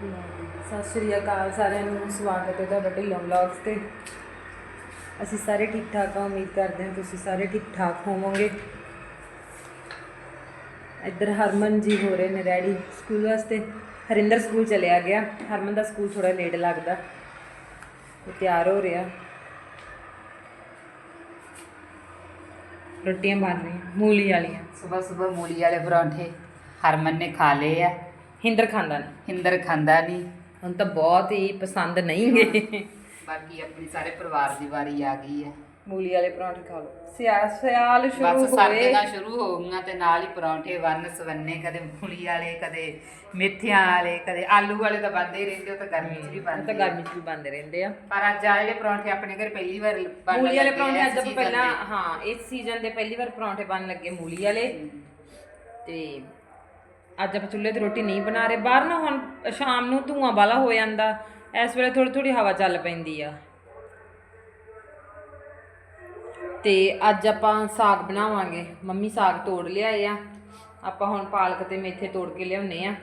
ਸਤਿ ਸ਼੍ਰੀ ਅਕਾਲ ਸਾਰਿਆਂ ਨੂੰ, ਸਵਾਗਤ ਹੈ ਤੁਹਾਡਾ ਢਿੱਲੋਂ ਵਲੌਗਸ ਤੇ। ਅਸੀਂ ਸਾਰੇ ਠੀਕ ਠਾਕ ਹਾਂ, ਉਮੀਦ ਕਰਦੇ ਹਾਂ ਤੁਸੀਂ ਸਾਰੇ ਠੀਕ ਠਾਕ ਹੋਵੋਗੇ। ਇੱਧਰ ਹਰਮਨ ਜੀ ਹੋ ਰਹੇ ਨੇ ਰੈਡੀ ਸਕੂਲ ਵਾਸਤੇ। ਹਰਿੰਦਰ ਸਕੂਲ ਚਲਿਆ ਗਿਆ। ਹਰਮਨ ਦਾ ਸਕੂਲ ਥੋੜਾ ਲੇਟ ਲੱਗਦਾ। ਉਹ ਤਿਆਰ ਹੋ ਰਿਹਾ। ਰੋਟੀਆਂ ਬਣ ਰਹੀਆਂ, ਮੂਲੀ ਵਾਲੀਆਂ। ਸਵੇਰ ਸਵੇਰ ਮੂਲੀ ਵਾਲੇ ਪਰੌਂਠੇ ਹਰਮਨ ਨੇ ਖਾ ਲਏ ਆ। ਹਿੰਦਰ ਖਾਂਦਾ ਨਹੀਂ ਹਿੰਦਰ ਖਾਂਦਾ ਨਹੀਂ ਹੁਣ ਤਾਂ ਬਹੁਤ ਹੀ ਪਸੰਦ ਨਹੀਂ ਗੇ। ਬਾਕੀ ਆਪਣੀ ਸਾਰੇ ਪਰਿਵਾਰ ਦੀ ਵਾਰੀ ਆ ਗਈ ਹੈ। ਮੂਲੀ ਵਾਲੇ ਪਰੌਂਠੇ ਖਾ ਲਓ। ਸਿਆਲ ਸਿਆਲ ਸ਼ੁਰੂ ਬਸ ਹੋਏ। ਸਰਦੀਆਂ ਸ਼ੁਰੂ ਹੋ ਗਈਆਂ ਤੇ ਨਾਲ ਹੀ ਪਰੌਂਠੇ ਵੰਨ ਸਵੰਨੇ ਕਦੇ ਮੂਲੀ ਵਾਲੇ ਕਦੇ ਮੇਥਿਆਂ ਵਾਲੇ ਕਦੇ ਆਲੂ ਵਾਲੇ ਤਾਂ ਬੰਦੇ ਹੀ ਰਹਿੰਦੇ ਉਹ ਤਾਂ ਗਰਮੀ 'ਚ ਵੀ ਉਹ ਤਾਂ ਬਣਦੇ ਗਰਮੀ 'ਚ ਵੀ ਬੰਦੇ ਰਹਿੰਦੇ ਆ। ਪਰ ਅੱਜ ਆ ਜਿਹੜੇ ਪਰੌਂਠੇ ਆਪਣੇ ਘਰ ਪਹਿਲੀ ਵਾਰ ਬਣਨ ਮੂਲੀ ਵਾਲੇ ਲੱਗੇ ਪਰੌਂਠੇ ਅੱਜ ਇਸ season ਪਹਿਲਾਂ ਦੇ। ਹਾਂ ਇਸ ਸੀਜ਼ਨ ਦੇ ਪਹਿਲੀ ਵਾਰ ਪਰੌਂਠੇ ਬਣ ਲੱਗੇ ਮੂਲੀ ਵਾਲੇ। ਤੇ ਅੱਜ ਆਪਾਂ ਚੁੱਲ੍ਹੇ ਤੇ ਰੋਟੀ ਨਹੀਂ ਬਣਾ ਰਹੇ। ਬਾਹਰ ਨਾ ਹੁਣ ਸ਼ਾਮ ਨੂੰ ਧੂਆਂ ਵਾਲਾ ਹੋ ਜਾਂਦਾ। ਇਸ ਵੇਲੇ ਥੋੜੀ ਥੋੜੀ ਹਵਾ ਚੱਲ ਪੈਂਦੀ ਆ। ਤੇ ਅੱਜ ਆਪਾਂ ਸਾਗ ਬਣਾਵਾਂਗੇ। ਮੰਮੀ ਸਾਗ ਤੋੜ ਲਿਆਏ ਆ। ਆਪਾਂ ਹੁਣ ਪਾਲਕ ਤੇ ਮੇਥੇ ਤੋੜ ਕੇ ਲਿਆਉਨੇ ਆ।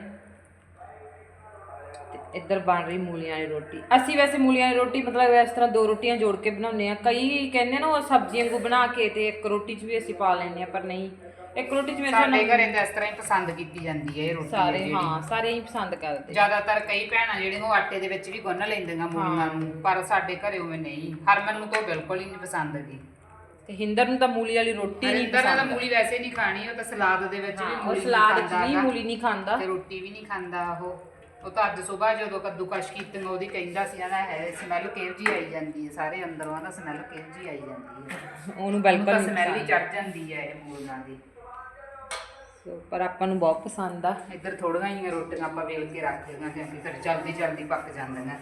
ਇੱਧਰ ਬਣ ਰਹੀ ਮੂਲੀਆਂ ਵਾਲੀ ਰੋਟੀ। ਅਸੀਂ ਵੈਸੇ ਮੂਲੀਆਂ ਵਾਲੀ ਰੋਟੀ ਮਤਲਬ ਇਸ ਤਰ੍ਹਾਂ ਦੋ ਰੋਟੀਆਂ ਜੋੜ ਕੇ ਬਣਾਉਂਦੇ ਆ। ਕਈ ਕਹਿੰਦੇ ਨਾ ਉਹ ਸਬਜ਼ੀਆਂ ਵਾਂਗੂ ਬਣਾ ਕੇ ਤੇ ਇੱਕ ਰੋਟੀ 'ਚ ਵੀ ਅਸੀਂ ਪਾ ਲੈਂਦੇ ਆ, ਪਰ ਨਹੀਂ। ਇੱਕ ਰੋਟੀ 'ਚ ਮੇਰੇ ਸਾਡੇ ਨਾਲ ਘਰੇ ਤਾਂ ਇਸ ਤਰ੍ਹਾਂ ਹੀ ਪਸੰਦ ਕੀਤੀ ਜਾਂਦੀ ਹੈ ਇਹ ਰੋਟੀ ਸਾਰੇ ਜਿਹੜੀ। ਹਾਂ ਸਾਰੇ ਹੀ ਪਸੰਦ ਕਰਦੇ। ਜ਼ਿਆਦਾਤਰ ਕਈ ਭੈਣਾਂ ਜਿਹੜੀਆਂ ਉਹ ਆਟੇ ਦੇ ਵਿੱਚ ਵੀ ਗੁੰਨ ਲੈਂਦੀਆਂ ਮੂਲੀਆਂ ਨੂੰ ਪਰ ਸਾਡੇ ਘਰੇ ਉਵੇਂ ਨਹੀਂ। ਹਰਮਨ ਨੂੰ ਤਾਂ ਉਹ ਬਿਲਕੁਲ ਹੀ ਨਹੀਂ ਪਸੰਦ ਹੈਗੀ। ਤੇ ਹਿੰਦਰ ਨੂੰ ਤਾਂ ਮੂਲੀ ਵਾਲੀ ਰੋਟੀ ਨਹੀਂ ਨੇ ਤਾਂ ਪਸੰਦ। ਮੂਲੀ ਵੈਸੇ ਨਹੀਂ ਖਾਣੀ ਉਹ ਤਾਂ ਸਲਾਦ ਦੇ ਵਿੱਚ ਵੀ ਉਹ ਮੂਲੀ ਸਲਾਦ 'ਚ ਖਾਂਦਾ ਗਾ। ਮੂਲੀ ਨਹੀਂ ਖਾਂਦਾ। ਤੇ ਰੋਟੀ ਵੀ ਨਹੀਂ ਖਾਂਦਾ ਉਹ। ਉਹ ਤਾਂ ਅੱਜ ਸਵੇਰ ਜਦੋਂ ਕੱਦੂਕਸ਼ ਕੀਤੀਆਂ ਉਹਦੀ ਕਹਿੰਦਾ ਸੀ ਆਣਾ ਹੈ ਸਮੈਲ ਕਿਹੋ ਜੀ ਆਈ ਜਾਂਦੀ ਹੈ? ਸਾਰੇ ਅੰਦਰੋਂ ਆਂਦਾ ਸਮੈਲ ਕਿਹੋ ਜੀ ਆਈ ਜਾਂਦੀ ਹੈ। ਉਹਨੂੰ ਉਹਨੂੰ ਬਿਲਕੁਲ ਤਾਂ ਨਹੀਂ ਸਮੈਲ ਹੀ ਪਸੰਦ। ਚੜ ਜਾਂਦੀ ਹੈ ਇਹ ਮੂਲੀਆਂ ਦੀ। ਸੋ, ਪਰ ਆਪਾਂ ਨੂੰ ਬਹੁਤ ਪਸੰਦ ਆ। ਇੱਧਰ ਥੋੜੀਆਂ ਹੀ ਰੋਟੀਆਂ ਆਪਾਂ ਵੇਲ ਕੇ ਰੱਖ ਲਈਆਂ ਕਿਉਂਕਿ ਫਿਰ ਜਲਦੀ ਜਲਦੀ ਪੱਕ ਜਾਂਦੀਆਂ।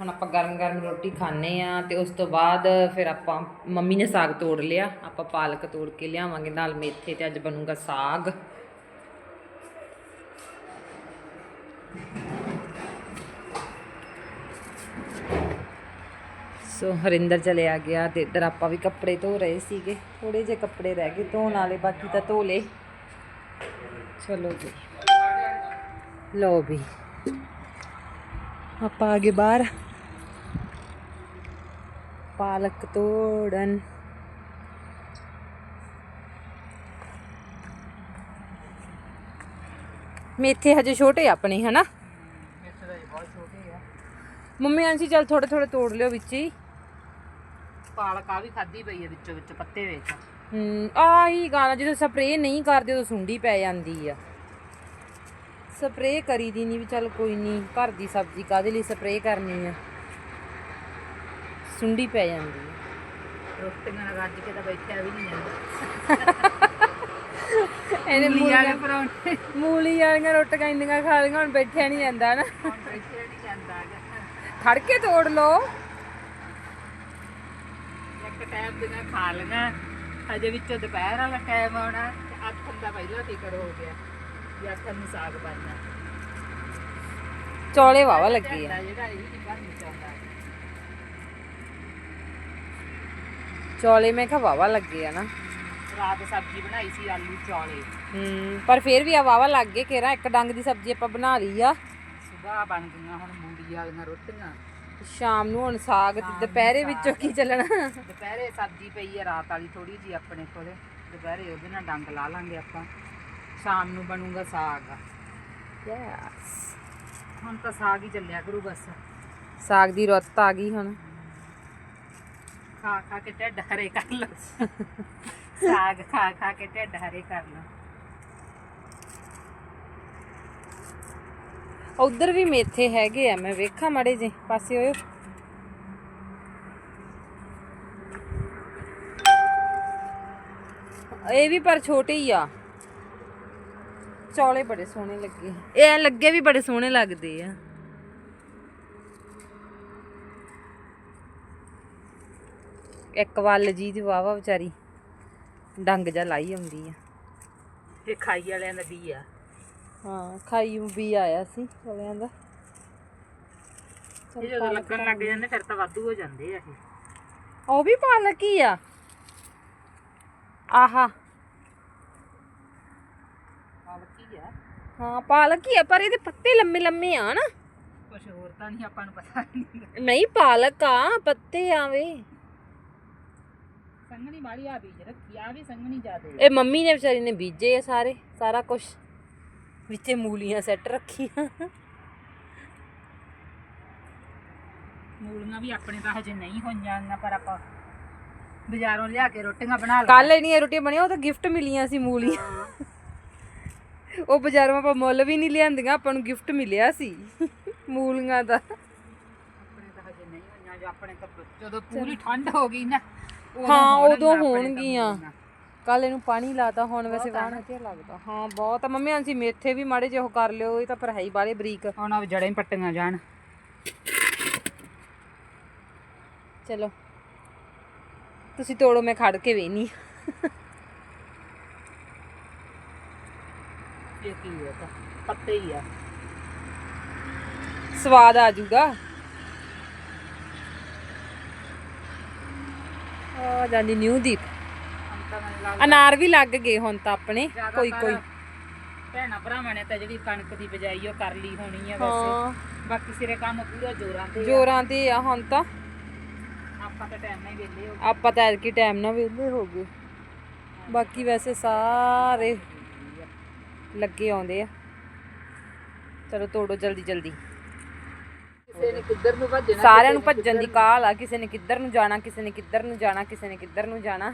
ਹੁਣ ਆਪਾਂ ਗਰਮ ਗਰਮ ਰੋਟੀ ਖਾਣੇ ਆ ਤੇ ਉਸ ਤੋਂ ਬਾਅਦ ਫਿਰ ਆਪਾਂ ਮੰਮੀ ਨੇ ਸਾਗ ਤੋੜ ਲਿਆ। ਆਪਾਂ ਪਾਲਕ ਤੋੜ ਕੇ ਲਿਆਵਾਂਗੇ ਨਾਲ ਮੇਥੇ ਤੇ ਅੱਜ ਬਣੂਗਾ ਸਾਗ। ਸੋ ਹਰਿੰਦਰ ਚਲਿਆ ਗਿਆ ਤੇ ਇੱਧਰ ਆਪਾਂ ਵੀ ਕੱਪੜੇ ਧੋ ਰਹੇ ਸੀਗੇ। ਥੋੜੇ ਜਿਹੇ ਕੱਪੜੇ ਰਹਿ ਗਏ ਧੋਣ ਵਾਲੇ ਬਾਕੀ ਤਾਂ ਧੋ ਲਏ। ਚਲੋ ਜੀ। ਲੋ ਵੀ। ਆਪਾਂ ਗਏ ਬਾਹਰ। ਪਾਲਕ ਤੋੜਨ। ਮੇਥੇ ਹਜੇ ਛੋਟੇ ਆਪਣੇ ਹਨਾ? ਮੰਮੀ ਆਂਸੀ ਚੱਲ ਥੋੜੇ ਥੋੜੇ ਤੋੜ ਲਿਓ ਵਿੱਚ ਹੀ। ਪਾਲਕ ਆ ਵੀ ਖਾਦੀ ਪਈ ਹੈ ਵਿੱਚੋਂ ਵਿੱਚ ਪੱਤੇ ਵਿੱਚ। ਹੂੰ ਆਹੀ ਗਾਣਾ ਜਦੋਂ ਸਪਰੇਅ ਨਹੀਂ ਕਰਦੇ ਉਦੋਂ ਸੁੰਡੀ ਪੈ ਜਾਂਦੀ ਆ। ਸਪਰੇਅ ਕਰੀ ਦੀ ਨਹੀਂ ਵੀ ਚੱਲ ਕੋਈ ਨਹੀਂ ਘਰ ਦੀ ਸਬਜ਼ੀ ਕਾਦੇ ਲਈ ਸਪਰੇਅ ਕਰਨੀ ਆ? ਸੁੰਡੀ ਪੈ ਜਾਂਦੀ ਆ। ਰੋਟੀਆਂ ਰੱਜ ਕੇ ਤਾਂ ਬੈਠਿਆ ਵੀ ਨਹੀਂ ਜਾਂਦਾ। ਇਹਨੇ ਪਰੌਂਠੇ। ਮੂਲੀ ਵਾਲੀਆਂ ਰੋਟੀਆਂ ਇੰਨੀਆਂ ਖਾ ਲਈਆਂ ਹੁਣ ਬੈਠਿਆ ਨਹੀਂ ਜਾਂਦਾ ਨਾ। ਬੈਠਿਆ ਨਹੀਂ ਜਾਂਦਾ ਗਾ। ਖੜ ਕੇ ਤੋੜ ਲਓ। ਇੱਕ ਟਾਈਮ ਦੀਆਂ ਖਾ ਲਈਆਂ। ਅਜੇ ਵਿੱਚੋਂ ਦੁਪਹਿਰ ਵਾਲਾ ਟਾਈਮ ਆਉਣਾ ਤੇ ਅੱਠ ਦਾ ਪਹਿਲਾਂ ਫਿਕਰ ਹੋ ਗਿਆ ਵੀ ਅੱਠ ਨੂੰ ਸਾਗ ਬਣਨਾ ਚੌਲੇ ਵਾਵਾ ਲੱਗੇ ਆ। ਢਿੱਡਾ ਜਿਹੜਾ ਇਹ ਨਹੀਂ ਬਣਨੀ ਚਾਹੁੰਦਾ ਚੌਲੇ ਮੈਂ ਕਿਹਾ ਵਾਵਾ ਲੱਗੇ ਆ ਨਾ। ਰਾਤ ਸਬਜ਼ੀ ਬਣਾਈ ਸੀ ਆਲੂ ਚੌਲੇ। ਹੂੰ ਪਰ ਫਿਰ ਵੀ ਆ ਵਾਵਾ ਲੱਗ ਗਏ ਕਿਹੜਾ ਇੱਕ ਡੰਗ ਦੀ ਸਬਜ਼ੀ ਆਪਾਂ ਬਣਾ ਲਈ ਆ। ਸੁਬਾਹ ਬਣ ਗਈਆਂ ਹੁਣ ਮੂਲੀ ਵਾਲੀਆਂ ਰੋਟੀਆਂ। ਸ਼ਾਮ ਨੂੰ ਹੁਣ ਸਾਗ ਤੇ ਦੁਪਹਿਰੇ ਵਿੱਚੋਂ ਕੀ ਚੱਲਣਾ? ਦੁਪਹਿਰੇ ਸਬਜ਼ੀ ਪਈ ਹੈ ਰਾਤ ਵਾਲੀ ਥੋੜੀ ਜੀ ਆਪਣੇ ਕੋਲੇ। ਦੁਪਹਿਰੇ ਉਹਦੇ ਨਾਲ ਡੰਗ ਲਾ ਲਾਂਗੇ ਆਪਾਂ। ਸ਼ਾਮ ਨੂੰ ਬਣੂਗਾ ਸਾਗ। ਯੈਸ ਹੁਣ ਤਾਂ ਸਾਗ ਹੀ ਚੱਲਿਆ ਕਰੂ ਬਸ। ਸਾਗ ਦੀ ਰੁੱਤ ਆ ਗਈ ਹੁਣ। ਖਾ ਖਾ ਕੇ ਢਿੱਡ ਹਰੇ ਕਰ ਲਓ। ਸਾਗ ਖਾ ਖਾ ਕੇ ਢਿੱਡ ਹਰੇ ਕਰ ਲਓ। ਉਧਰ ਵੀ ਮੇਥੇ ਹੈਗੇ ਆ, ਮੈਂ ਵੇਖਾਂ ਮਾੜੇ ਜੇ ਪਾਸੇ ਹੋਇਓ ਇਹ ਵੀ ਪਰ ਛੋਟੇ ਹੀ ਆ। ਚੌਲੇ ਬੜੇ ਸੋਹਣੇ ਲੱਗੇ। ਇਹ ਲੱਗੇ ਵੀ ਬੜੇ ਸੋਹਣੇ ਲੱਗਦੇ ਆ। ਇੱਕ ਵੱਲ ਜੀ ਦੀ ਵਾਵਾ ਵਿਚਾਰੀ, ਡੰਗ ਜਾ ਲਾਈ ਆਉਂਦੀ ਆ। ਇਹ ਖਾਈ ਵਾਲਿਆਂ ਨਦੀ ਆ। ਹਾਂ ਖਾਈ ਵੀ ਆਇਆ ਸੀ ਚੌਲਿਆਂ ਦਾ। ਇਹ ਜਦੋਂ ਲੱਗਣ ਲੱਗ ਜਾਂਦੇ ਫਿਰ ਤਾਂ ਵਾਧੂ ਹੋ ਜਾਂਦੇ ਆ ਇਹ। ਉਹ ਵੀ ਪਾਲਕ ਹੀ ਆ। ਆਹਾ। ਪਾਲਕ ਹੀ ਆ। ਹਾਂ ਪਾਲਕ ਹੀ ਆ ਪਰ ਇਹਦੇ ਪੱਤੇ ਲੰਮੇ ਲੰਮੇ ਆ ਨਾ। ਪਤਾ ਨਹੀਂ ਆਪਾਂ ਨੂੰ ਪਤਾ ਨਹੀਂ ਨਹੀਂ ਪਾਲਕ ਆ ਪੱਤੇ ਆਵੇ ਸੰਗਣੀ ਵਾਲੀ ਆ ਬੀਜ ਰੱਖੀ ਆ ਵੀ ਸੰਗਣੀ ਜ਼ਿਆਦੇ ਇਹ ਮੰਮੀ ਨੇ ਵਿਚਾਰੀ ਨੇ ਬੀਜੇ ਆ ਸਾਰੇ ਸਾਰਾ ਕੁਝ ਵਿੱਚੇ ਮੂਲੀਆਂ ਸੈੱਟ ਰੱਖੀਆਂ। ਮੂਲੀਆਂ ਵੀ ਆਪਣੇ ਤਾਂ ਹਜੇ ਨਹੀਂ ਹੋਈਆਂ ਨਾ ਪਰ ਆਪਾਂ ਬਾਜ਼ਾਰੋਂ ਲਿਆ ਕੇ ਰੋਟੀਆਂ ਬਣਾ ਲਾ ਕੱਲ ਇਹਨੀਆਂ ਰੋਟੀਆਂ ਬਣੀਆਂ ਉਹ ਤਾਂ ਗਿਫਟ ਮਿਲੀਆਂ ਸੀ ਮੂਲੀਆਂ। ਉਹ ਬਾਜ਼ਾਰੋਂ ਆਪਾਂ ਮੁੱਲ ਵੀ ਨਹੀਂ ਲਿਆਂਦੀਆਂ ਆਪਾਂ ਨੂੰ ਗਿਫਟ ਮਿਲਿਆ ਸੀ ਮੂਲੀਆਂ ਦਾ। ਆਪਣੇ ਤਾਂ ਹਜੇ ਨਹੀਂ ਹੋਈਆਂ ਜੋ ਆਪਣੇ ਤਾਂ ਜਦੋਂ ਪੂਰੀ ਠੰਡ ਹੋ ਗਈ ਨਾ ਹਾਂ, ਉਦੋਂ ਹੋਣਗੀਆਂ। ਕੱਲ ਇਹਨੂੰ ਪਾਣੀ ਲਾਤਾ ਹੁਣ ਵੈਸੇ ਵਾਣ ਵਧੀਆ ਲੱਗਦਾ। ਹਾਂ ਬਹੁਤ। ਆ ਮੰਮੀ ਆਂਸੀ ਮੇਥੇ ਵੀ ਮਾੜੇ ਜਿਹੇ ਉਹ ਕਰ ਲਿਓ ਇਹ ਤਾਂ ਪਰ ਹੈ ਹੀ ਬਾਲੇ ਬਰੀਕ। ਹੁਣ ਆ ਜੜਾਂ ਹੀ ਪੱਟੀਆਂ ਜਾਣ। ਚਲੋ। ਤੁਸੀਂ ਤੋੜੋ ਮੈਂ ਖੜ ਕੇ ਵੇਨੀ ਇਹ ਕੀ ਹੈ ਤਾਂ? ਪੱਤੇ ਹੀ ਆ। ਸਵਾਦ ਆ ਜਾਊਗਾ ਆ ਜਾਂਦੀ ਨਿਊ ਦੀਪ। ਤਾਂ ਮੈਨੂੰ ਲੱਗਦਾ ਅਨਾਰ ਵੀ ਲੱਗ ਗਏ ਹੁਣ ਤਾਂ ਆਪਣੇ ਕੋਈ ਕੋਈ। ਭੈਣਾ ਭਰਾਵਾਂ ਨੇ ਤਾਂ ਜਿਹੜੀ ਕਣਕ ਦੀ ਬਜਾਈ ਉਹ ਕਰ ਲਈ ਹੋਣੀ ਆ ਹਾਂ। ਵੈਸੇ ਬਾਕੀ ਸਿਰੇ ਕੰਮ ਪੂਰਾ ਜੋਰਾਂ ਤੇ ਆ। ਜੋਰਾਂ ਤੇ ਆ ਹੁਣ ਤਾਂ। ਆਪਾਂ ਤਾਂ ਟਾਈਮ ਨਾਲ ਹੀ ਵਿਹਲੇ ਹੋ ਆਪਾਂ ਤਾਂ ਐਤਕੀ ਟਾਈਮ ਨਾਲ ਵਿਹਲੇ ਹੋ ਗਏ। ਬਾਕੀ ਵੈਸੇ ਸਾਰੇ ਲੱਗੇ ਆਉਂਦੇ ਆ। ਚਲੋ ਤੋੜੋ ਜਲਦੀ ਜਲਦੀ। ਕਿਸੇ ਨੇ ਕਿੱਧਰ ਨੂੰ ਭੱਜਣਾ ਸਾਰਿਆਂ ਨੂੰ ਭੱਜਣ ਦੀ ਕਾਲ ਆ। ਕਿਸੇ ਨੇ ਕਿੱਧਰ ਨੂੰ ਜਾਣਾ ਕਿਸੇ ਨੇ ਕਿੱਧਰ ਨੂੰ ਜਾਣਾ ਕਿਸੇ ਨੇ ਕਿੱਧਰ ਨੂੰ ਜਾਣਾ।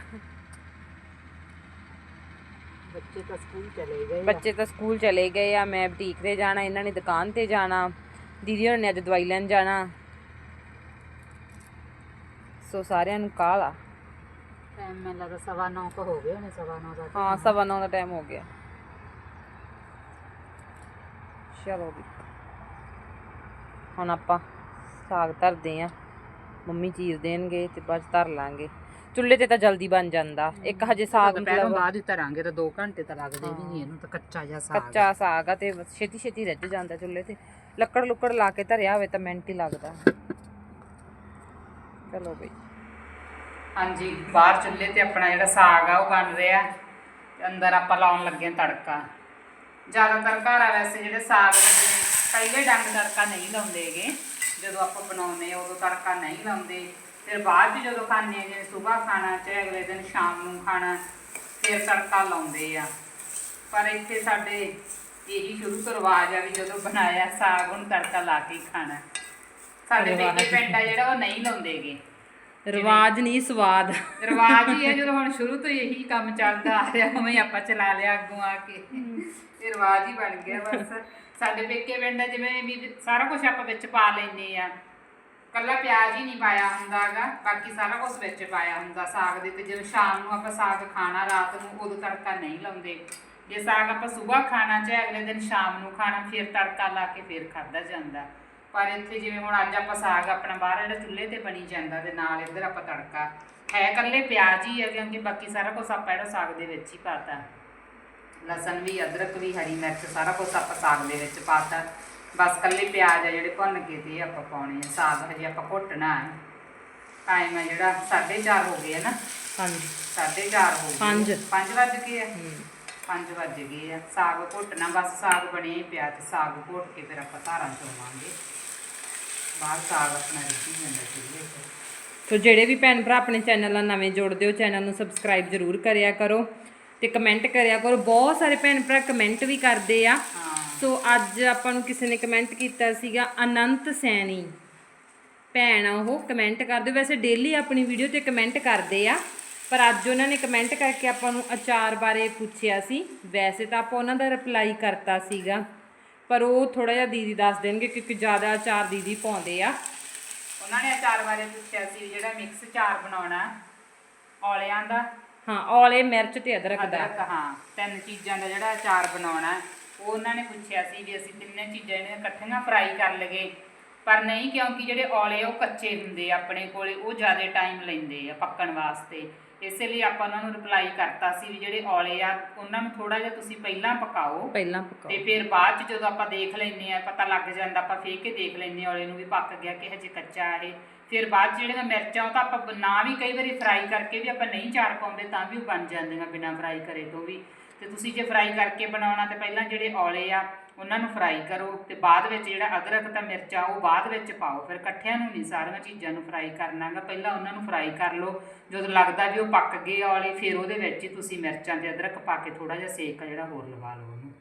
ਬੱਚੇ ਤਾਂ ਸਕੂਲ ਚਲੇ ਗਏ। ਬੱਚੇ ਤਾਂ ਸਕੂਲ ਚਲੇ ਗਏ ਆ ਮੈਂ ਬੁਟੀਕ ਤੇ ਜਾਣਾ ਇਹਨਾਂ ਨੇ ਦੁਕਾਨ ਤੇ ਜਾਣਾ ਦੀਦੀ ਨੇ ਅੱਜ ਦਵਾਈ ਲੈਣ ਜਾਣਾ। ਸੋ ਸਾਰਿਆਂ ਨੂੰ ਕਾਲ ਆ। ਟਾਈਮ ਮੈਨੂੰ ਲੱਗਦਾ ਸਵਾ ਨੌ ਕੁ ਹੋ ਗਏ ਹੋਣੇ ਸਵਾ ਨੌ ਦਾ ਹਾਂ ਸਵਾ ਦਾ ਟਾਈਮ ਹੋ ਗਿਆ। ਚਲੋ ਵੀ ਹੁਣ ਆਪਾਂ ਸਾਗ ਧਰਦੇ ਆ ਮੰਮੀ ਚੀਰ ਦੇਣਗੇ ਤੇ ਬਾਅਦ ਧਰ ਲਾਂਗੇ। ਚੁੱਲ੍ਹੇ ਤੇ ਤਾਂ ਜਲਦੀ ਬਣ ਜਾਂਦਾ। ਇੱਕ ਹਜੇ ਸਾਗ ਦੁਪਹਿਰੋਂ ਮਤਲਬ ਬਾਅਦ ਹੀ ਧਰਾਂਗੇ ਤਾਂ 2 ਘੰਟੇ ਤਾਂ ਲੱਗਦੇ ਵੀ ਨਹੀਂ ਇਹਨੂੰ ਤਾਂ ਕੱਚਾ ਜਿਹਾ ਸਾਗ। ਕੱਚਾ ਸਾਗ ਆ ਤੇ ਛੇਤੀ ਛੇਤੀ ਰੱਜ ਜਾਂਦਾ ਚੁੱਲ੍ਹੇ ਤੇ। ਲੱਕੜ ਲੁੱਕੜ ਲਾ ਕੇ ਧਰਿਆ ਹੋਵੇ ਤਾਂ ਮਿੰਟ ਹੀ ਲੱਗਦਾ। ਚਲੋ ਬਈ। ਹਾਂਜੀ ਬਾਹਰ ਚੁੱਲ੍ਹੇ ਤੇ ਆਪਣਾ ਜਿਹੜਾ ਸਾਗ ਆ ਉਹ ਬਣ ਰਿਹਾ। ਤੇ ਅੰਦਰ ਆਪਾਂ ਲਾਉਣ ਲੱਗੇ ਹਾਂ ਤੜਕਾ। ਜ਼ਿਆਦਾਤਰ ਘਰ ਆ ਵੈਸੇ ਜਿਹੜੇ ਸਾਗ ਦੇ ਪਹਿਲੇ ਡੰਗ ਤੜਕਾ ਨਹੀਂ ਲਾਉਂਦੇਗੇ ਜਦੋਂ ਆਪਾਂ ਬਣਾਉਂਦੇ ਆ ਉਦੋਂ ਤੜਕਾ ਨਹੀਂ ਲਾਉਂਦੇ। ਫਿਰ ਬਾਅਦ 'ਚ ਜਦੋਂ ਖਾਂਦੇ ਆ ਜਿਵੇਂ ਸਵੇਰ ਖਾਣਾ ਚਾਹੇ ਅਗਲੇ ਦਿਨ ਸ਼ਾਮ ਨੂੰ ਖਾਣਾ ਫਿਰ ਤੜਕਾ ਲਾਉਂਦੇ ਆ। ਪਰ ਇੱਥੇ ਸਾਡੇ ਇਹੀ ਸ਼ੁਰੂ ਤੋਂ ਰਿਵਾਜ ਆ ਵੀ ਜਦੋਂ ਬਣਾਇਆ ਸਾਗ ਉਹਨੂੰ ਤੜਕਾ ਲਾ ਕੇ ਹੀ ਖਾਣਾ। ਸਾਡੇ ਪੇਕੇ ਪਿੰਡ ਆ ਜਿਹੜਾ ਉਹ ਨਹੀਂ ਲਾਉਂਦੇਗੇ ਰਿਵਾਜ ਨਹੀਂ ਸਵਾਦ। ਰਿਵਾਜ ਹੀ ਹੈ ਜਦੋਂ ਹੁਣ ਸ਼ੁਰੂ ਤੋਂ ਇਹੀ ਕੰਮ ਚੱਲਦਾ ਆ ਰਿਹਾ ਉਵੇਂ ਆਪਾਂ ਚਲਾ ਲਿਆ ਅੱਗੋਂ ਆ ਕੇ। ਇਹ ਰਿਵਾਜ ਹੀ ਬਣ ਗਿਆ ਬਸ। ਸਾਡੇ ਪੇਕੇ ਪਿੰਡ ਜਿਵੇਂ ਵੀ ਸਾਰਾ ਕੁਝ ਆਪਾਂ ਵਿੱਚ ਪਾ ਲੈਂਦੇ ਆ। ਕੱਲਾ ਪਿਆਜ਼ ਹੀ ਨਹੀਂ ਪਾਇਆ ਹੁੰਦਾਗਾ, ਬਾਕੀ ਸਾਰਾ ਕੁਝ ਵਿੱਚ ਪਾਇਆ ਹੁੰਦਾ ਸਾਗ ਦੇ ਤੇ ਜਦੋਂ ਸ਼ਾਮ ਨੂੰ ਆਪਾਂ ਸਾਗ ਖਾਣਾ, ਰਾਤ ਨੂੰ ਉਦੋਂ ਤੜਕਾ ਨਹੀਂ ਲਾਉਂਦੇ। ਜੇ ਸਾਗ ਆਪਾਂ ਸਵੇਰ ਖਾਣਾ ਚਾਹੇ ਅਗਲੇ ਦਿਨ ਸ਼ਾਮ ਨੂੰ ਖਾਣਾ, ਫਿਰ ਤੜਕਾ ਲਾ ਕੇ ਫਿਰ ਖਾਦਾ ਜਾਂਦਾ। ਪਰ ਇੱਥੇ ਜਿਵੇਂ ਹੁਣ ਅੱਜ ਆਪਾਂ ਸਾਗ ਆਪਣਾ ਬਾਹਰ ਜਿਹੜਾ ਚੁੱਲ੍ਹੇ ਤੇ ਬਣੀ ਜਾਂਦਾ ਤੇ ਨਾਲ ਇੱਧਰ ਆਪਾਂ ਤੜਕਾ। ਹੈ ਇਕੱਲੇ ਪਿਆਜ਼ ਹੀ ਹੈ ਕਿਉਂਕਿ ਬਾਕੀ ਸਾਰਾ ਕੁਝ ਆਪਾਂ ਜਿਹੜਾ ਸਾਗ ਦੇ ਵਿੱਚ ਹੀ ਪਾਤਾ। ਲਸਣ ਵੀ, ਅਦਰਕ ਵੀ, ਹਰੀ ਮਿਰਚ ਸਾਰਾ ਕੁਝ ਆਪਾਂ ਸਾਗ ਦੇ ਵਿੱਚ ਪਾਤਾ। ਬਸ ਇਕੱਲੇ ਪਿਆਜ਼ ਆ ਜਿਹੜੇ ਭੁੰਨ ਕੇ ਤੇ ਆਪਾਂ ਪਾਉਣੇ ਆ। ਸਾਗ ਹਜੇ ਆਪਾਂ ਘੁੱਟਣਾ ਹੈ। ਟਾਈਮ ਹੈ ਜਿਹੜਾ 4:30 ਹੋ ਗਏ ਹੈ ਨਾ। ਹਾਂਜੀ। 4:30 ਹੋ ਗਏ ਪੰਜ। 5 ਵੱਜ ਗਏ ਆ। 5 ਵੱਜ ਗਏ ਆ। ਸਾਗ ਘੁੱਟਣਾ ਬਸ ਸਾਗ ਬਣਿਆ ਹੀ ਪਿਆ ਤੇ ਸਾਗ ਘੁੱਟ ਕੇ ਫਿਰ ਆਪਾਂ ਧਾਰਾਂ ਚੋਵਾਂਗੇ। ਬਾਹਰ ਸਾਗ ਆਪਣਾ ਰਿੱਝੀ ਜਾਂਦਾ ਚੁੱਲ੍ਹੇ ਤੇ ਸੋ ਜਿਹੜੇ ਵੀ ਭੈਣ ਭਰਾ ਆਪਣੇ ਚੈਨਲ ਨਾਲ ਨਵੇਂ ਜੁੜਦੇ ਹੋ ਚੈਨਲ ਨੂੰ ਸਬਸਕ੍ਰਾਈਬ ਜ਼ਰੂਰ ਕਰਿਆ ਕਰੋ ਤੇ ਕਮੈਂਟ ਕਰਿਆ ਕਰੋ। ਬਹੁਤ ਸਾਰੇ ਭੈਣ ਭਰਾ ਕਮੈਂਟ ਵੀ ਕਰਦੇ ਆ। ਸੋ ਅੱਜ ਆਪਾਂ ਨੂੰ ਕਿਸੇ ਨੇ ਕਮੈਂਟ ਕੀਤਾ ਸੀਗਾ ਅਨੰਤ ਸੈਣੀ। ਭੈਣ ਆ ਉਹ ਕਮੈਂਟ ਕਰਦੇ। ਵੈਸੇ ਡੇਲੀ ਆਪਣੀ ਵੀਡੀਓ ਤੇ ਕਮੈਂਟ ਕਰਦੇ ਆ ਪਰ ਅੱਜ ਉਹਨਾਂ ਨੇ ਕਮੈਂਟ ਕਰਕੇ ਆਪਾਂ ਨੂੰ ਅਚਾਰ ਬਾਰੇ ਪੁੱਛਿਆ ਸੀ। ਵੈਸੇ ਤਾਂ ਆਪਾਂ ਉਹਨਾਂ ਦਾ ਰਿਪਲਾਈ ਕਰਤਾ ਸੀਗਾ ਪਰ ਉਹ ਥੋੜਾ ਜਿਹਾ ਦੀਦੀ ਦੱਸ ਦੇਣਗੇ ਕਿਉਂਕਿ ਜ਼ਿਆਦਾ ਅਚਾਰ ਦੀਦੀ ਪਾਉਂਦੇ ਆ। ਉਹਨਾਂ ਨੇ ਅਚਾਰ ਬਾਰੇ ਪੁੱਛਿਆ ਸੀ ਜਿਹੜਾ ਮਿਕਸ ਅਚਾਰ ਬਣਾਉਣਾ ਔਲਿਆਂ ਦਾ ਹਾਂ ਔਲੇ ਮਿਰਚ ਤੇ ਅਦਰਕ ਦਾ। ਅਦਰਕ ਹਾਂ ਤਿੰਨ ਚੀਜ਼ਾਂ ਦਾ ਜਿਹੜਾ ਅਚਾਰ ਬਣਾਉਣਾ। ਉਹਨਾਂ ਨੇ ਪੁੱਛਿਆ ਸੀ ਵੀ ਅਸੀਂ ਤਿੰਨੇ ਚੀਜ਼ਾਂ ਜਿਹੜੀਆਂ ਇਕੱਠੀਆਂ ਫਰਾਈ ਕਰ ਲਗੇ ਪਰ ਨਹੀਂ ਕਿਉਂਕਿ ਜਿਹੜੇ ਔਲੇ ਆ ਉਹ ਕੱਚੇ ਹੁੰਦੇ ਆ ਆਪਣੇ ਕੋਲੇ ਉਹ ਜ਼ਿਆਦਾ ਟਾਈਮ ਲੈਂਦੇ ਆ ਪੱਕਣ ਵਾਸਤੇ। ਇਸੇ ਲਈ ਆਪਾਂ ਉਹਨਾਂ ਨੂੰ ਰਿਪਲਾਈ ਕਰਤਾ ਸੀ ਵੀ ਜਿਹੜੇ ਔਲੇ ਆ ਉਹਨਾਂ ਨੂੰ ਥੋੜਾ ਜਿਹਾ ਤੁਸੀਂ ਪਹਿਲਾਂ ਪਕਾਓ। ਪਹਿਲਾਂ ਪਕਾਓ। ਤੇ ਫਿਰ ਬਾਅਦ ਚ ਜਦੋਂ ਆਪਾਂ ਦੇਖ ਲੈਂਦੇ ਆ ਪਤਾ ਲੱਗ ਜਾਂਦਾ ਆਪਾਂ ਫੇਕ ਕੇ ਦੇਖ ਆ ਔਲੇ ਨੂੰ ਵੀ ਪੱਕ ਗਿਆ ਕਿ ਹਜੇ ਕੱਚਾ ਇਹ। ਫਿਰ ਬਾਅਦ ਜਿਹੜੀਆਂ ਮਿਰਚਾਂ ਉਹ ਤਾਂ ਆਪਾਂ ਨਾ ਵੀ ਕਈ ਵਾਰੀ ਫਰਾਈ ਕਰਕੇ ਵੀ ਆਪਾਂ ਨਹੀਂ ਚਾਰ ਪਾਉਂਦੇ ਤਾਂ ਵੀ ਉਹ ਬਣ ਜਾਂਦੀਆਂ ਬਿਨਾਂ ਫਰਾਈ ਕਰੇ ਤੋਂ ਵੀ। ਤੇ ਤੁਸੀਂ ਜੇ ਫਰਾਈ ਕਰਕੇ ਬਣਾਉਣਾ ਤੇ ਪਹਿਲਾਂ ਜਿਹੜੇ ਔਲੇ ਆ ਉਹਨਾਂ ਨੂੰ ਫਰਾਈ ਕਰੋ ਤੇ ਬਾਅਦ ਵਿੱਚ ਜਿਹੜਾ ਅਦਰਕ ਤੇ ਮਿਰਚਾ ਉਹ ਬਾਅਦ ਵਿੱਚ ਪਾਓ। ਫਿਰ ਇਕੱਠਿਆਂ ਨੂੰ ਨਹੀਂ ਸਾਰੀਆਂ ਚੀਜ਼ਾਂ ਨੂੰ ਫਰਾਈ ਕਰਨਾਗਾ। ਪਹਿਲਾਂ ਉਹਨਾਂ ਨੂੰ ਫਰਾਈ ਕਰ ਲਓ। ਜਦੋਂ ਲੱਗਦਾ ਵੀ ਉਹ ਪੱਕ ਗਏ ਔਲੇ ਫਿਰ ਉਹਦੇ ਵਿੱਚ ਹੀ ਤੁਸੀਂ ਮਿਰਚਾਂ ਤੇ ਅਦਰਕ ਪਾ ਕੇ ਥੋੜਾ ਜਿਹਾ ਸੇਕ ਆ ਜਿਹੜਾ ਹੋਰ ਲਵਾ ਲਓ ਉਹਨੂੰ।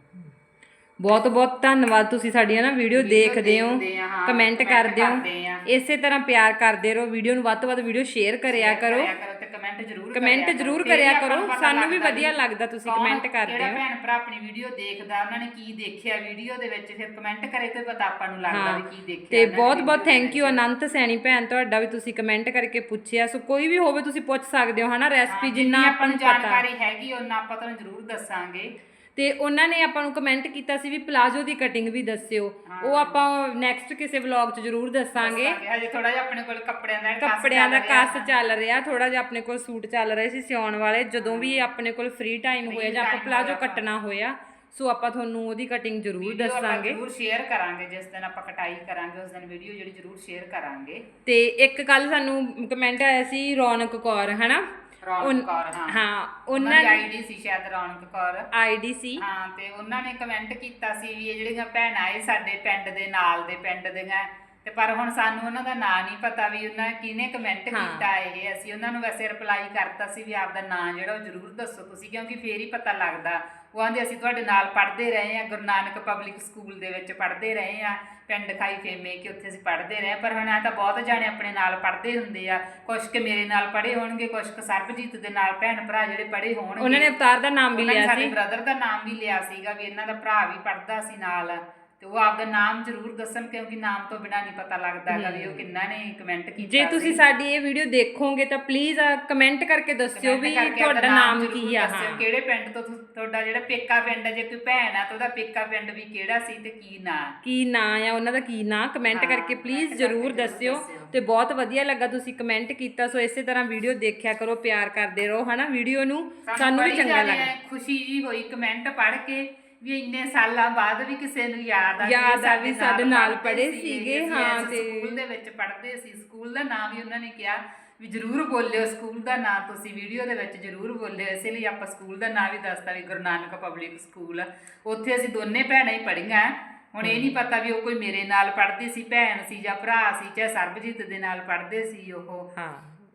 ਬਹੁਤ ਬਹੁਤ ਧੰਨਵਾਦ ਤੁਸੀਂ ਸਾਡੀਆਂ ਨਾ ਵੀਡੀਓ ਦੇਖਦੇ ਹੋ ਦੇਖਦੇ ਆ, ਹਾਂ, ਕਮੈਂਟ comment ਕਰਦੇ ਕਰਦੇ ਆ। ਹੋ ਇਸੇ ਤਰ੍ਹਾਂ ਪਿਆਰ ਕਰਦੇ ਰਹੋ ਵੀਡੀਓ ਨੂੰ ਵੱਧ ਤੋਂ ਵੱਧ ਵੀਡੀਓ ਸ਼ੇਅਰ ਕਰਿਆ ਕਰੋ। ਕਰਿਆ ਕਰੋ। ਤੇ ਕਮੈਂਟ ਜ਼ਰੂਰ ਕਮੈਂਟ ਜ਼ਰੂਰ ਕਰਿਆ ਕਰੋ। ਸਾਨੂੰ ਵੀ ਵਧੀਆ ਲੱਗਦਾ ਤੁਸੀਂ ਕਮੈਂਟ ਕਰਦੇ ਜਿਹੜਾ ਹੋ। ਭੈਣ ਭਰਾ ਆਪਣੀ ਵੀਡੀਓ ਦੇਖਦਾ ਉਹਨਾਂ ਨੇ ਕੀ ਦੇਖਿਆ ਵੀਡੀਓ ਦੇ ਵਿੱਚ ਫਿਰ ਕਮੈਂਟ ਕਰੇ ਤੇ ਪਤਾ ਆਪਾਂ ਨੂੰ ਲੱਗਦਾ ਵੀ ਕੀ ਦੇਖਿਆ ਤੇ ਬਹੁਤ ਬਹੁਤ ਥੈਂਕ ਯੂ। ਅਨੰਤ ਸੈਣੀ ਭੈਣ ਤੁਹਾਡਾ ਵੀ ਤੁਸੀਂ ਕਮੈਂਟ ਕਰਕੇ ਪੁੱਛਿਆ। ਸੋ ਕੋਈ ਵੀ ਹੋਵੇ ਤੁਸੀਂ ਪੁੱਛ ਸਕਦੇ ਹੋ ਹਨਾ ਰੈਸਪੀ ਜਿੰਨਾ ਆਪਾਂ ਨੂੰ ਜਾਣਕਾਰੀ ਹੈਗੀ ਉਹਨਾਂ ਆਪਾਂ ਤੁਹਾਨੂੰ ਜ਼ਰੂਰ ਦੱਸਾਂਗੇ। ਤੇ ਉਹਨਾਂ ਨੇ ਆਪਾਂ ਨੂੰ ਕਮੈਂਟ ਕੀਤਾ ਸੀ ਵੀ ਪਲਾਜ਼ੋ ਦੀ ਕਟਿੰਗ ਵੀ ਦੱਸਿਓ। ਉਹ ਆਪਾਂ ਨੈਕਸਟ ਕਿਸੇ ਵਲੌਗ 'ਚ ਜ਼ਰੂਰ ਦੱਸਾਂਗੇ। ਹਜੇ ਥੋੜਾ ਜਿਹਾ ਆਪਣੇ ਕੋਲ ਕੱਪੜਿਆਂ ਦਾ ਕੱਸ ਕੱਪੜਿਆਂ ਦਾ। ਕੱਸ ਚੱਲ ਰਿਹਾ ਥੋੜਾ ਜਿਹਾ ਆਪਣੇ ਕੋਲ ਸੂਟ ਚੱਲ ਰਹੇ ਸੀ ਸਿਉਣ ਵਾਲੇ। ਜਦੋਂ ਵੀ ਆਪਣੇ ਕੋਲ ਫ੍ਰੀ ਟਾਈਮ ਹੋਇਆ ਜਾਂ ਆਪਾਂ ਪਲਾਜ਼ੋ ਕੱਟਣਾ ਹੋਇਆ ਸੋ ਆਪਾਂ ਤੁਹਾਨੂੰ ਉਹਦੀ ਕਟਿੰਗ ਜ਼ਰੂਰ ਦੱਸਾਂਗੇ। ਜ਼ਰੂਰ ਸ਼ੇਅਰ ਕਰਾਂਗੇ ਜਿਸ ਦਿਨ ਆਪਾਂ ਕਟਾਈ ਕਰਾਂਗੇ ਉਸ ਦਿਨ ਵੀਡੀਓ ਜਿਹੜੀ ਜ਼ਰੂਰ ਸ਼ੇਅਰ ਕਰਾਂਗੇ। ਤੇ ਇੱਕ ਕੱਲ ਸਾਨੂੰ ਕਮੈਂਟ ਆਇਆ ਸੀ ਰੌਣਕ ਕੌਰ ਹਨਾ? ਰੌਣਕ ਕੌਰ ਹਾਂ। ਹਾਂ ਉਹਨਾਂ ਦੀ ਆਈਡੀ ਸੀ ਸ਼ਾਇਦ ਰੌਣਕ ਕੌਰ। ਆਈਡੀ ਸੀ। ਹਾਂ ਤੇ ਉਹਨਾਂ ਨੇ ਕਮੈਂਟ ਕੀਤਾ ਸੀ ਵੀ ਇਹ ਜਿਹੜੀਆਂ ਭੈਣਾਂ ਇਹ ਸਾਡੇ ਪਿੰਡ ਦੇ ਨਾਲ ਦੇ ਪਿੰਡ ਦੀਆਂ ਤੇ ਪਰ ਹੁਣ ਸਾਨੂੰ ਉਹਨਾਂ ਦਾ ਨਾਂ ਨਹੀਂ ਪਤਾ ਵੀ ਉਹਨਾਂ ਕਿਹਨੇ ਕਮੈਂਟ। ਕੀਤਾ ਇਹ। ਅਸੀਂ ਉਹਨਾਂ ਨੂੰ ਵੈਸੇ ਰਿਪਲਾਈ ਕਰਤਾ ਸੀ ਵੀ ਆਪਦਾ ਨਾਂ ਜਿਹੜਾ ਉਹ ਜ਼ਰੂਰ ਦੱਸੋ ਤੁਸੀਂ ਕਿਉਂਕਿ ਫੇਰ ਹੀ ਪਤਾ ਲੱਗਦਾ ਉਹ ਆਂਦੇ ਅਸੀਂ ਤੁਹਾਡੇ ਨਾਲ ਪੜ੍ਹਦੇ ਰਹੇ ਹਾਂ ਗੁਰੂ ਨਾਨਕ ਪਬਲਿਕ ਸਕੂਲ ਦੇ ਵਿੱਚ ਪੜ੍ਹਦੇ ਰਹੇ ਹਾਂ ਪਿੰਡ ਖਾਈ ਫੇਮੇ ਕਿ ਉੱਥੇ ਅਸੀਂ ਪੜ੍ਹਦੇ ਰਹੇ। ਪਰ ਹੁਣ ਆ ਤਾਂ ਬਹੁਤ ਜਾਣੇ ਆਪਣੇ ਨਾਲ ਪੜ੍ਹਦੇ ਹੁੰਦੇ ਆ ਕੁਛ ਕਿ ਮੇਰੇ ਨਾਲ ਪੜ੍ਹੇ ਹੋਣਗੇ ਕੁਛ ਕੁ ਸਰਬਜੀਤ ਦੇ ਨਾਲ ਭੈਣ ਭਰਾ ਜਿਹੜੇ ਪੜ੍ਹੇ ਹੋਣਗੇ। ਉਹਨਾਂ ਨੇ ਅਵਤਾਰ ਦਾ ਨਾਮ ਵੀ ਲਿਆ ਸਾਡੇ ਸੀ। ਬ੍ਰਦਰ ਦਾ ਨਾਮ ਵੀ ਲਿਆ ਸੀਗਾ ਵੀ ਇਹਨਾਂ ਦਾ ਭਰਾ ਵੀ ਪੜਦਾ ਸੀ ਨਾਲ। ਤੇ ਉਹ ਆਪਦਾ ਨਾਮ ਜ਼ਰੂਰ ਦੱਸਣ ਕਿਉਂਕਿ ਨਾਮ ਤੋਂ ਬਿਨਾ ਨਹੀਂ ਪਤਾ ਲੱਗਦਾ ਹੈਗਾ ਵੀ ਉਹ ਕਿੰਨਾ ਨੇ ਕਮੈਂਟ ਕੀਤਾ ਜੇ ਤੁਸੀਂ। ਸਾਡੀ ਇਹ ਵੀਡੀਓ ਦੇਖੋਗੇ ਤਾਂ ਪਲੀਜ਼ ਕਮੈਂਟ ਕਰਕੇ ਦੱਸਿਓ ਵੀ ਤੁਹਾਡਾ ਨਾਮ ਕੀ ਆ। ਹਾਂ। ਕਿਹੜੇ ਪਿੰਡ ਤੋਂ ਤੁਹਾਡਾ ਜਿਹੜਾ ਪੇਕਾ ਪਿੰਡ ਹੈ ਜੇ ਕੋਈ ਭੈਣ ਆ ਤਾਂ ਉਹਦਾ ਪੇਕਾ ਪਿੰਡ ਵੀ ਕਿਹੜਾ ਸੀ ਤੇ ਕੀ ਨਾਂ ਕੀ ਨਾਂ ਆ ਉਹਨਾਂ ਦਾ ਕੀ ਨਾਂ? ਕਮੈਂਟ ਕਰਕੇ ਪਲੀਜ਼ ਜ਼ਰੂਰ ਦੱਸਿਓ। ਤੇ ਬਹੁਤ ਵਧੀਆ ਲੱਗਾ ਤੁਸੀਂ ਕਮੈਂਟ ਕੀਤਾ ਸੋ ਇਸੇ ਤਰ੍ਹਾਂ ਵੀਡੀਓ ਦੇਖਿਆ ਕਰੋ ਪਿਆਰ ਕਰਦੇ ਰਹੋ ਹਨਾ? ਵੀਡੀਓ ਨੂੰ ਸਾਨੂੰ ਵੀ ਚੰਗਾ ਲੱਗਾ ਖੁਸ਼ੀ ਜੀ ਹੋਈ ਕਮੈਂਟ ਪੜ੍ਹ ਕੇ। ਵੀ ਇੰਨੇ ਸਾਲਾਂ ਬਾਅਦ ਵੀ ਕਿਸੇ ਨੂੰ ਯਾਦ ਆ ਯਾਦ ਆ ਵੀ ਸਾਡੇ ਨਾਲ ਪੜ੍ਹੇ ਸੀਗੇ, ਹਾਂ, ਤੇ- ਸਕੂਲ ਦੇ ਵਿੱਚ ਪੜ੍ਹਦੇ ਸੀ। ਸਕੂਲ ਦਾ ਨਾਮ ਵੀ ਉਹਨਾਂ ਨੇ ਕਿਹਾ ਵੀ ਜਰੂਰ ਬੋਲਿਓ ਸਕੂਲ ਦਾ ਨਾਮ ਤੁਸੀਂ ਵੀਡੀਓ ਦੇ ਵਿੱਚ ਜਰੂਰ ਬੋਲਿਓ। ਇਸੇ ਲਈ ਆਪਾਂ ਸਕੂਲ ਦਾ ਨਾਮ ਵੀ ਦੱਸਤਾ ਵੀ ਗੁਰੂ ਨਾਨਕ ਪਬਲਿਕ ਸਕੂਲ। ਉੱਥੇ ਅਸੀਂ ਦੋਨੇ ਭੈਣਾਂ ਹੀ ਪੜ੍ਹੀਆਂ। ਹੁਣ ਇਹ ਨਹੀਂ ਪਤਾ ਵੀ ਉਹ ਕੋਈ ਮੇਰੇ ਨਾਲ ਪੜ੍ਹਦੀ ਸੀ ਭੈਣ ਸੀ ਜਾਂ ਭਰਾ ਸੀ ਚਾਹੇ ਸਰਬਜੀਤ ਦੇ ਨਾਲ ਪੜ੍ਹਦੇ ਸੀ ਉਹ। ਹਾਂ।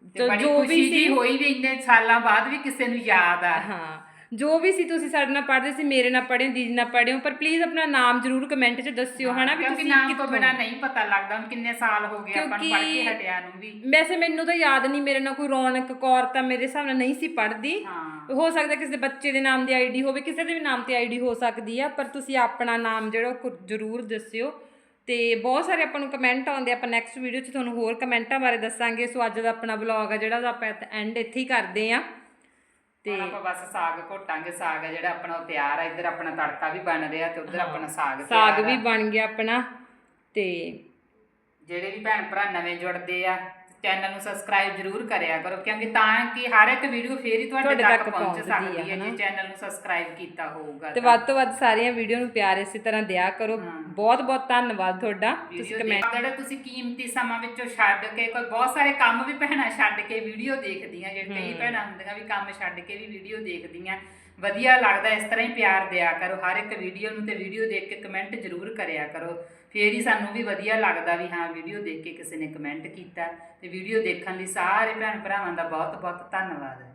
ਤੇ ਬੜੀ ਜੋ ਖੁਸ਼ੀ ਵੀ ਜੀ ਹੋਈ ਵੀ ਇੰਨੇ ਸਾਲਾਂ ਬਾਅਦ ਵੀ ਕਿਸੇ ਨੂੰ ਯਾਦ ਆ। ਹਾਂ। ਜੋ ਵੀ ਸੀ ਤੁਸੀਂ ਸਾਡੇ ਨਾਲ ਪੜ੍ਹਦੇ ਸੀ ਮੇਰੇ ਨਾਲ ਪੜ੍ਹੇ ਹੋ, ਦੀਦੀ ਨਾਲ ਪੜ੍ਹੇ ਹੋ ਪਰ ਪਲੀਜ਼ ਆਪਣਾ ਨਾਮ ਜ਼ਰੂਰ ਕਮੈਂਟ 'ਚ ਦੱਸਿਓ ਹਨਾ ਵੀ ਕਿਉਂਕਿ ਤੁਸੀਂ ਨਾਮ ਤੋਂ ਕਿੱਥੋਂ? ਬਿਨਾ ਨਹੀਂ ਪਤਾ ਲੱਗਦਾ ਹੁਣ ਕਿੰਨੇ ਸਾਲ ਹੋ ਗਏ ਆਪਾਂ ਨੂੰ ਪੜ੍ਹ ਕੇ ਕਿਉਂਕਿ- ਹਟਿਆ ਨੂੰ ਵੀ। ਵੈਸੇ ਮੈਨੂੰ ਤਾਂ ਯਾਦ ਨਹੀਂ ਮੇਰੇ ਨਾਲ ਕੋਈ ਰੌਣਕ ਕੌਰ ਤਾਂ ਮੇਰੇ ਹਿਸਾਬ ਨਾਲ ਨਹੀਂ ਸੀ ਪੜ੍ਹਦੀ। ਹਾਂ। ਹੋ ਸਕਦਾ ਕਿਸੇ ਦੇ ਬੱਚੇ ਦੇ ਨਾਮ ਦੀ ਆਈਡੀ ਹੋਵੇ ਕਿਸੇ ਦੇ ਵੀ ਨਾਮ ਤੇ ਆਈਡੀ ਹੋ ਸਕਦੀ ਆ ਪਰ ਤੁਸੀਂ ਆਪਣਾ ਨਾਮ ਜਿਹੜਾ ਉਹ ਕੁ- ਜ਼ਰੂਰ ਦੱਸਿਓ। ਤੇ ਬਹੁਤ ਸਾਰੇ ਆਪਾਂ ਨੂੰ ਕਮੈਂਟ ਆਉਂਦੇ ਆ, ਆਪਾਂ ਨੈਕਸਟ ਵੀਡੀਓ 'ਚ ਤੁਹਾਨੂੰ ਹੋਰ ਕਮੈਂਟਾਂ ਬਾਰੇ ਦੱਸਾਂਗੇ। ਸੋ ਅੱਜ ਦਾ ਆਪਣਾ ਵਲੌਗ ਆ ਜਿਹੜਾ ਉਹਦਾ ਆਪਾਂ ਐਂਡ ਇੱਥੇ ਹੀ ਕਰਦੇ ਆ। ਤੇ ਆਪਾਂ ਬਸ ਸਾਗ ਘੋਟਾਂਗੇ ਸਾਗ ਆ ਜਿਹੜਾ ਆਪਣਾ ਉਹ ਤਿਆਰ ਆ ਇੱਧਰ ਆਪਣਾ ਤੜਕਾ ਵੀ ਬਣ ਰਿਹਾ ਤੇ ਉੱਧਰ ਆਪਣਾ ਸਾਗ ਸਾਗ ਵੀ। ਬਣ ਗਿਆ ਆਪਣਾ ਤੇ ਜਿਹੜੇ ਵੀ ਭੈਣ ਭਰਾ ਨਵੇਂ ਜੁੜਦੇ ਆ ਚੈਨਲ ਨੂੰ ਸਬਸਕ੍ਰਾਈਬ ਜਰੂਰ ਕਰਿਆ ਕਰੋ ਕਿਉਂਕਿ ਤਾਂ ਕਿ ਹਰ ਇੱਕ ਵੀਡੀਓ ਫੇਰ ਹੀ ਤੁਹਾਡੇ ਤੱਕ ਪਹੁੰਚ ਸਕਦੀ ਹੈ। ਜੇ ਚੈਨਲ ਨੂੰ ਸਬਸਕ੍ਰਾਈਬ ਕੀਤਾ ਹੋਊਗਾ ਤੇ। ਵੱਧ ਤੋਂ ਵੱਧ ਸਾਰੀਆਂ ਵੀਡੀਓ ਨੂੰ ਪਿਆਰ ਇਸੇ ਤਰ੍ਹਾਂ ਦਿਆ ਕਰੋ। ਬਹੁਤ ਬਹੁਤ ਧੰਨਵਾਦ ਤੁਹਾਡਾ। ਤੁਸੀਂ ਕਮੈਂਟ ਜਿਹੜੇ ਤੁਸੀਂ ਕੀਮਤੀ ਸਮਾਂ ਵਿੱਚੋਂ ਛੱਡ ਕੇ ਕੋਈ ਬਹੁਤ ਸਾਰੇ ਕੰਮ ਵੀ ਭੈਣਾਂ ਛੱਡ ਕੇ ਵੀਡੀਓ ਦੇਖਦੀਆਂ ਜਿਹੜੇ ਕਈ ਭੈਣਾਂ ਹੁੰਦੀਆਂ ਵੀ ਕੰਮ ਛੱਡ ਕੇ ਵੀ ਵੀਡੀਓ ਦੇਖਦੀਆਂ। ਵਧੀਆ ਲੱਗਦਾ ਇਸ ਤਰ੍ਹਾਂ ਹੀ ਪਿਆਰ ਦਿਆ ਕਰੋ ਹਰ ਇੱਕ ਵੀਡੀਓ ਨੂੰ ਤੇ ਵੀਡੀਓ ਦੇਖ ਕੇ ਕਮੈਂਟ ਜ਼ਰੂਰ ਕਰਿਆ ਕਰੋ। ਫੇਰ ਹੀ ਸਾਨੂੰ ਵੀ ਵਧੀਆ ਲੱਗਦਾ ਵੀ ਹਾਂ ਵੀਡੀਓ ਦੇਖ ਕੇ ਕਿਸੇ ਨੇ ਕਮੈਂਟ ਕੀਤਾ ਤੇ ਵੀਡੀਓ ਦੇਖਣ ਲਈ ਸਾਰੇ ਭੈਣ ਭਰਾਵਾਂ ਦਾ ਬਹੁਤ ਬਹੁਤ ਧੰਨਵਾਦ।